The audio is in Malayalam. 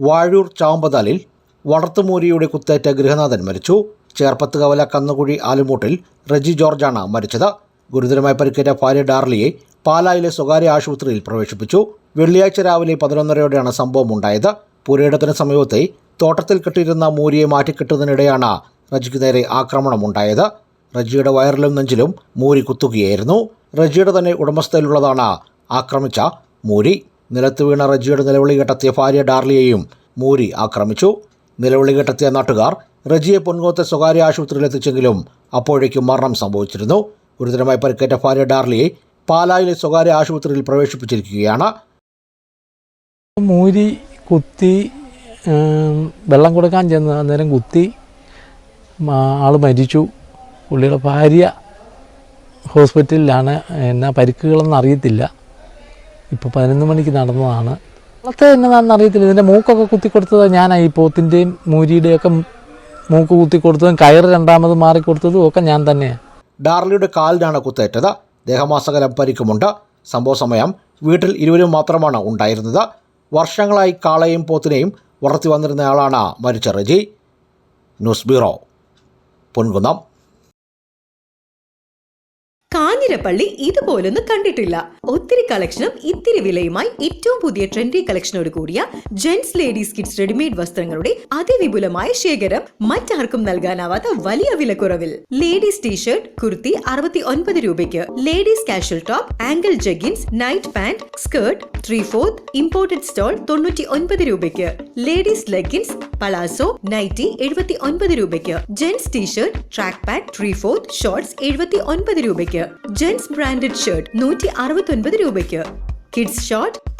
വാഴൂർ ചാമ്പതാലിൽ വളർത്തുമൂരിയുടെ കുത്തേറ്റ ഗൃഹനാഥൻ മരിച്ചു. ചേർപ്പത്ത് കവല കന്നുകുഴി ആലുമൂട്ടിൽ റെജി ജോർജാണ് മരിച്ചത്. ഗുരുതരമായി പരിക്കേറ്റ ഭാര്യ ഡാർലിയെ പാലായിലെ സ്വകാര്യ ആശുപത്രിയിൽ പ്രവേശിപ്പിച്ചു. വെള്ളിയാഴ്ച രാവിലെ പതിനൊന്നരയോടെയാണ് സംഭവം ഉണ്ടായത്. പുരയിടത്തിന് സമീപത്തെ തോട്ടത്തിൽ കെട്ടിയിരുന്ന മൂരിയെ മാറ്റിക്കെട്ടുന്നതിനിടെയാണ് റജിക്ക് നേരെ ആക്രമണമുണ്ടായത്. റജിയുടെ വയറിലും നെഞ്ചിലും മൂരി കുത്തുകയായിരുന്നു. റജിയുടെ തന്നെ ഉടമസ്ഥയിലുള്ളതാണ് ആക്രമിച്ച മൂരി. നിലത്ത് വീണ റജിയുടെ നിലവിളി കെട്ടെത്തിയ ഭാര്യ ഡാർലിയെയും മൂരി ആക്രമിച്ചു. നിലവിളി കെട്ടെത്തിയ നാട്ടുകാർ റജിയെ പൊൻകോത്തെ സ്വകാര്യ ആശുപത്രിയിൽ എത്തിച്ചെങ്കിലും അപ്പോഴേക്കും മരണം സംഭവിച്ചിരുന്നു. ഗുരുതരമായി പരിക്കേറ്റ ഭാര്യ ഡാർലിയെ പാലായിലെ സ്വകാര്യ ആശുപത്രിയിൽ പ്രവേശിപ്പിച്ചിരിക്കുകയാണ്. മൂരി കുത്തി വെള്ളം കൊടുക്കാൻ ചെന്ന് അന്നേരം കുത്തി ആൾ മരിച്ചു. പുള്ളിയുടെ ഭാര്യ ഹോസ്പിറ്റലിലാണ് എന്നാ പരിക്കുകളൊന്നും അറിയത്തില്ല. ഇപ്പോൾ പതിനൊന്ന് മണിക്ക് നടന്നതാണ്. അന്നത്തെ എന്നതാണെന്ന് അറിയത്തില്ല. ഇതിന്റെ മൂക്കൊക്കെ കുത്തി കൊടുത്തത് ഞാനായി ഈ പോത്തിന്റെയും മൂരിയുടെയൊക്കെ മൂക്ക് കുത്തി കൊടുത്തതും കയറ് രണ്ടാമത് മാറിക്കൊടുത്തതും ഒക്കെ ഞാൻ തന്നെയാണ് ഡാർലിയുടെ കാലിനാണ് കുത്തേറ്റത്. ദേഹമാസകലം പരിക്കുമുണ്ട്. സംഭവ സമയം വീട്ടിൽ ഇരുവരും മാത്രമാണ് ഉണ്ടായിരുന്നത്. വർഷങ്ങളായി കാളയും പോത്തിനെയും വളർത്തി വന്നിരുന്നയാളാണ് മരിച്ച Reji. News bureau Ponkunnam. Kanjirappally ഇതുപോലൊന്നും കണ്ടിട്ടില്ല. ഒത്തിരി കളക്ഷനും ഇത്തിരി വിലയുമായി ഏറ്റവും പുതിയ ട്രെൻഡി കളക്ഷനോട് കൂടിയ ജെന്റ്സ് ലേഡീസ് കിഡ്സ് റെഡിമെയ്ഡ് വസ്ത്രങ്ങളുടെ അതിവിപുലമായ ശേഖരം മറ്റാർക്കും നൽകാനാവാത്ത വലിയ വിലക്കുറവിൽ. ലേഡീസ് ടീഷർട്ട് കുർത്തി അറുപത്തി ഒൻപത് രൂപയ്ക്ക്. Ladies casual top ankle jeggings night pant skirt three fourth imported stole തൊണ്ണൂറ്റി ഒൻപത് രൂപയ്ക്ക്. ലേഡീസ് ലെഗിൻസ് പലാസോ നൈറ്റി എഴുപത്തി ഒൻപത് രൂപയ്ക്ക്. Gents t shirt track pant three fourth shorts എഴുപത്തി ഒൻപത് രൂപയ്ക്ക്. ജെന്റ്സ് ബ്രാൻഡഡ് ഷർട്ട് നൂറ്റി അറുപത്തി രൂപയ്ക്ക്. Kids short